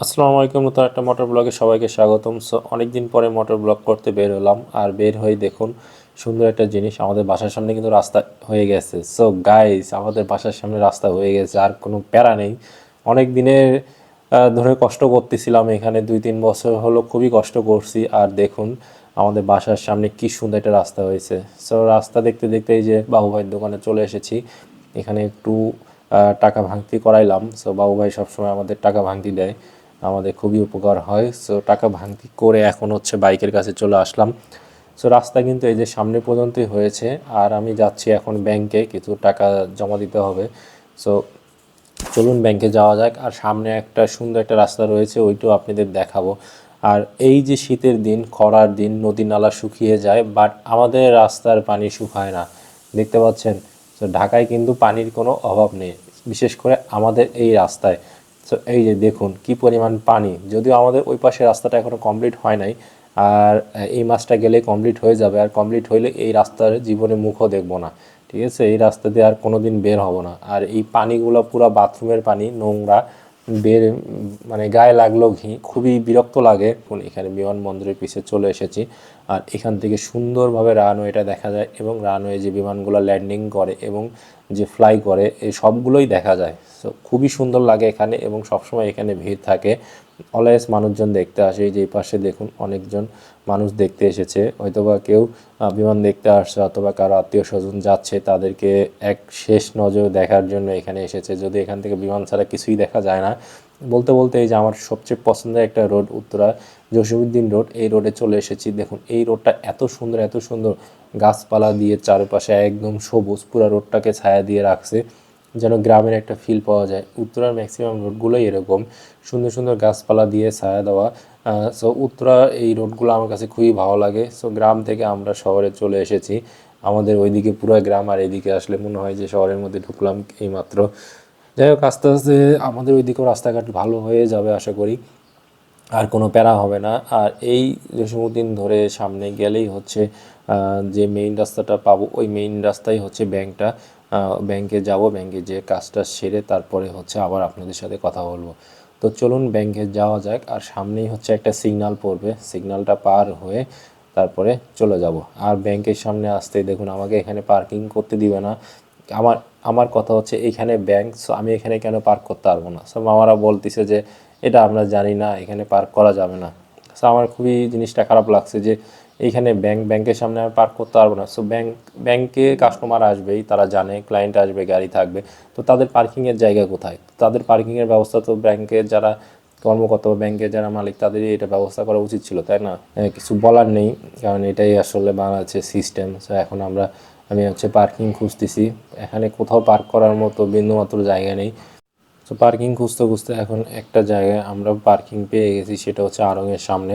আসসালামু আলাইকুম, নতুন একটা মোটর ব্লগে সবাইকে স্বাগতম। সো অনেকদিন পরে মোটর ব্লগ করতে বের হলাম। আর বের হয়ে দেখুন, সুন্দর একটা জিনিস, আমাদের বাসার সামনে কিন্তু রাস্তা হয়ে গেছে। সো গাইস আমাদের বাসার সামনে রাস্তা হয়ে গেছে, আর কোনো প্যারা নেই। অনেক দিনের ধরে কষ্ট করতেছিলাম এখানে, দুই তিন বছর হলো খুবই কষ্ট করছি। আর দেখুন, আমাদের বাসার সামনে কি সুন্দর একটা রাস্তা হয়েছে। সো রাস্তা দেখতে দেখতে এই যে বাবু ভাইয়ের দোকানে চলে এসেছি। এখানে একটু টাকা ভাঙতি করাইলাম। সো বাবু ভাই সবসময় আমাদের টাকা ভাঙতি দেয়। আমাদের খুবই উপকার হয়। সো টাকা ভাঙতি করে এখন হচ্ছে বাইকের কাছে চলে আসলাম। সো রাস্তা কিন্তু এই যে সামনে পর্যন্তই হয়েছে। আর আমি যাচ্ছি এখন ব্যাংকে, কিছু টাকা জমা দিতে হবে। সো চলুন ব্যাংকে যাওয়া যাক। আর সামনে একটা সুন্দর একটা রাস্তা রয়েছে, ওইটাও আপনাদের দেখাবো। আর এই যে শীতের দিন, খরার দিন নদী নালা শুকিয়ে যায় বাট আমাদের রাস্তার পানি শুকায় না। দেখতে পাচ্ছেন? তো ঢাকায় কিন্তু পানির কোনো অভাব নেই। বিশেষ করে আমাদের এই রাস্তায়। তো এই যে দেখুন, কি পরিমাণ পানি? যদিও আমাদের ওই পাশে রাস্তাটা এখনও কমপ্লিট হয় নাই, আর এই মাসটা গেলে কমপ্লিট হয়ে যাবে, আর কমপ্লিট হইলে এই রাস্তার জীবনে মুখও দেখব না, ঠিক আছে? এই রাস্তা দিয়ে আর কোনো দিন বের হব না। আর এই পানিগুলো পুরো বাথরুমের পানি, নোংরা বের মানে গায়ে লাগল ঘি, খুবই বিরক্ত লাগে। এখানে বিমানবন্দরের পিছে চলে এসেছি। আর এখান থেকে সুন্দরভাবে রানওয়েটা দেখা যায় এবং রানওয়ে যে বিমানগুলো ল্যান্ডিং করে এবং যে ফ্লাই করে এই সবগুলোই দেখা যায়। সো খুবই সুন্দর লাগে এখানে এবং সবসময় এখানে ভিড় থাকে। অলওয়েজ মানুষজন দেখতে আসে যে পাশে দেখুন অনেকজন মানুষ দেখতে এসেছে। হয়তোবা কেউ বিমান দেখতে আসছে, অথবা কারও আত্মীয় স্বজন যাচ্ছে, তাদেরকে এক শেষ নজর দেখার জন্য এখানে এসেছে। যদি এখান থেকে বিমান ছাড়া কিছুই দেখা যায় না, বলতে বলতে এই যে আমার সবচেয়ে পছন্দের একটা রোড, উত্তরা জসিমুদ্দিন রোড, এই রোডে চলে এসেছি। দেখুন, এই রোডটা এত সুন্দর এত সুন্দর গাছপালা দিয়ে চারপাশে একদম সবুজ, পুরা রোডটাকে ছায়া দিয়ে রাখছে। যেন গ্রামের একটা ফিল পাওয়া যায়। উত্তরার ম্যাক্সিমাম রোডগুলোই এরকম। সুন্দর সুন্দর গাছপালা দিয়ে ছায়া দেওয়া। সো উত্তরা এই রোডগুলো আমার কাছে খুবই ভালো লাগে। সো গ্রাম থেকে আমরা শহরে চলে এসেছি। আমাদের ওইদিকে পুরো গ্রাম আর এদিকে আসলে মনে হয় যে শহরের মধ্যে ঢুকলাম এইমাত্র। যাই হোক, আস্তে আস্তে আমাদের ওইদিকেও রাস্তাঘাট ভালো হয়ে যাবে আশা করি। আর কোনো প্যারা হবে না। আর এই জসিমুদ্দিন ধরে সামনে গেলেই হচ্ছে যে মেইন রাস্তাটা পাবো, ওই মেইন রাস্তাই হচ্ছে ব্যাংকটা। ব্যাংকে যাব, ব্যাংকে যে কাজটা সেরে তারপরে হচ্ছে আবার আপনাদের সাথে কথা বলব। তো চলুন ব্যাংকে যাওয়া যাক, আর সামনেই হচ্ছে একটা সিগনাল পড়বে। সিগনালটা পার হয়ে তারপরে চলে যাব। আর ব্যাংকের সামনে আসতেই দেখুন, আমাকে এখানে পার্কিং করতে দিবে না। আমার আমার কথা হচ্ছে এখানে ব্যাংক, সো আমি এখানে কেন পার্ক করতে পারব না? সো মামারা বলতেছে যে, এটা আমরা জানি না, এখানে পার্ক করা যাবে না। সো আমার খুবই জিনিসটা খারাপ লাগছে যে এইখানে ব্যাংক ব্যাংকের সামনে আমি পার্ক করতে পারব না। সো ব্যাংক ব্যাংকে কাস্টমার আসবেই, তারা জানে ক্লায়েন্ট আসবে, গাড়ি থাকবে। তো তাদের পার্কিংয়ের জায়গা কোথায়? তাদের পার্কিংয়ের ব্যবস্থা তো ব্যাংকের যারা কর্মকর্তা বা ব্যাংকের যারা মালিক, তাদেরই এটা ব্যবস্থা করা উচিত ছিল, তাই না? কিছু বলার নেই, কারণ এটাই আসলে বাংলাদেশের সিস্টেম সো এখন আমরা, আমি হচ্ছে পার্কিং খুঁজতেছি। এখানে কোথাও পার্ক করার মতো বিন্দুমাত্র জায়গা নেই। তো পার্কিং খুঁজতে খুঁজতে এখন একটা জায়গায় আমরা পার্কিং পেয়ে গেছি, সেটা হচ্ছে আড়ংয়ের সামনে।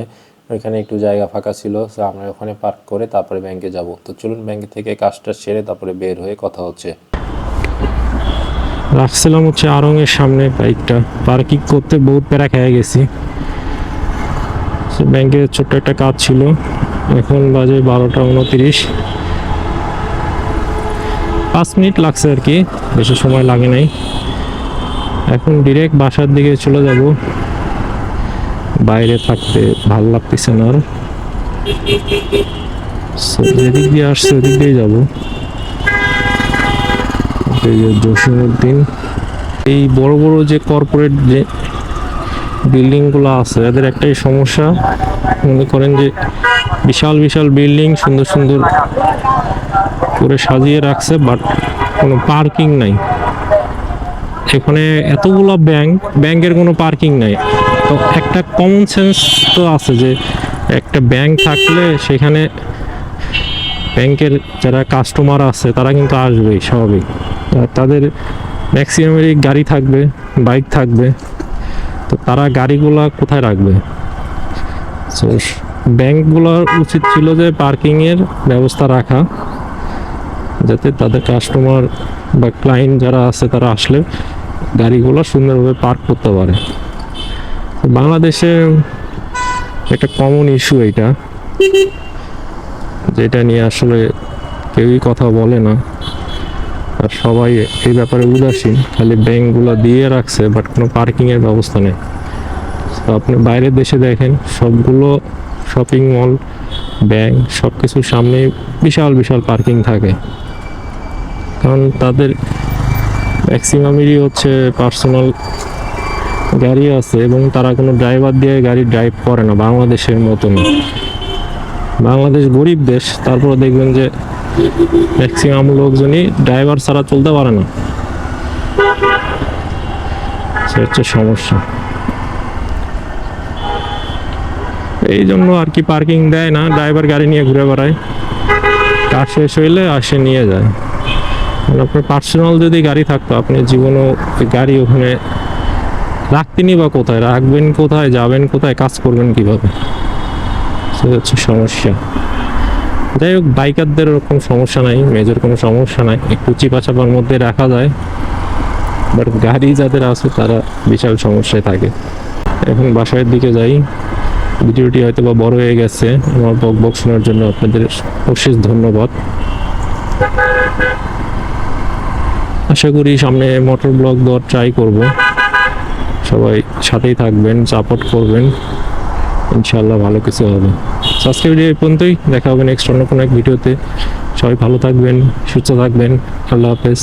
ওইখানে একটু জায়গা ফাঁকা ছিল, তো আমরা ওখানে পার্ক করে তারপরে ব্যাংকে যাব। তো চলুন ব্যাংক থেকে কাজটা সেরে তারপরে বের হয়ে কথা হচ্ছে। রাখছিলাম হচ্ছে আরঙের সামনে বাইকটা পার্কিং করতে বহুত প্যারা খেয়ে গেছি। ব্যাংকে ছোট্ট একটা কাজ ছিল। এখন বাজে বারোটা উনতিরিশ। পাঁচ মিনিট লাগছে আর কি, বেশি সময় লাগে নাই। এখন ডিরেক্ট বাসার দিকে চলে যাব। বাইরে থাকতে ভালো লাগতেছে না আর। যেদিক দিয়ে আসছে ওদিক দিয়ে যাব। যে এই বড় বড় যে কর্পোরেট যে বিল্ডিংগুলো আছে, এদের একটাই সমস্যা। মনে করেন যে বিশাল বিশাল বিল্ডিং সুন্দর সুন্দর করে সাজিয়ে রাখছে বাট কোনো পার্কিং নাই। এখানে এতগুলো ব্যাংক, ব্যাংকের কোনো পার্কিং নাই। তো একটা কমন সেন্স তো আছে যে একটা ব্যাংক থাকলে সেখানে ব্যাংকের যারা কাস্টমার আছে, তারা কিন্তু আসবেই স্বাভাবিক। তাদের ম্যাক্সিমামেরই গাড়ি থাকবে বাইক থাকবে। তো তারা গাড়িগুলো কোথায় রাখবে? সো ব্যাংকগুলোর উচিত ছিল যে পার্কিংয়ের ব্যবস্থা রাখা, যাতে তাদের কাস্টমার বা ক্লায়েন্ট যারা আছে, তারা আসলে গাড়িগুলো সুন্দরভাবে পার্ক করতে পারে। বাংলাদেশে একটা কমন ইস্যু এটা, যেটা নিয়ে আসলে কেউই কথা বলে না। আর সবাই এই ব্যাপারে উদাসীন, খালি ব্যাংকগুলো দিয়ে রাখছে বাট কোনো পার্কিংয়ের ব্যবস্থা নেই। তো আপনি বাইরের দেশে দেখেন, সবগুলো শপিং মল ব্যাংক সব কিছুর সামনে বিশাল বিশাল পার্কিং থাকে। কারণ তাদের ম্যাক্সিমামেরই হচ্ছে পার্সোনাল গাড়ি আছে এবং তারা কোনো ড্রাইভার দিয়ে গাড়ি ড্রাইভ করে না, বাংলাদেশের মতন বাংলাদেশ গরিব দেশ, তারপর দেখবেন যে ম্যাক্সিমাম লোকজনই ড্রাইভার ছাড়া চলতে পারে না। সে হচ্ছে সমস্যা। এই জন্য আর কি পার্কিং দেয় না ড্রাইভার গাড়ি নিয়ে ঘুরে বেড়ায়। কাজ শেষ হইলে আসে নিয়ে যায়। মানে আপনার পার্সোনাল যদি গাড়ি থাকতো আপনি জীবনও ওই গাড়ি ওখানে রাখতেনি বা কোথায়? রাখবেন কোথায়? যাবেন কোথায়? কাজ করবেন কীভাবে? সে হচ্ছে সমস্যা। যাই হোক, বাইকারদের ওরকম সমস্যা নাই, মেজর কোনো সমস্যা নাই। একটু চিপা চাপার মধ্যে রাখা যায়। বাট গাড়ি যাদের আছে, তারা বিশাল সমস্যায় থাকে। এখন বাসার দিকে যাই। ভিডিওটি হয়তো বা বড় হয়ে গেছে। আমার বক বক শোনার জন্য আপনাদের অশেষ ধন্যবাদ। আশা করি সামনে মোটর ব্লগ দর ট্রাই করব। সবাই সাথেই থাকবেন সাপোর্ট করবেন। ইনশাল্লাহ ভালো কিছু হবে। সাবস্ক্রাইব ভিডিও এই পর্যন্তই। দেখা হবে নেক্সট অন্য কোনো এক ভিডিওতে সবাই ভালো থাকবেন, সুস্থ থাকবেন। আল্লাহ হাফেজ।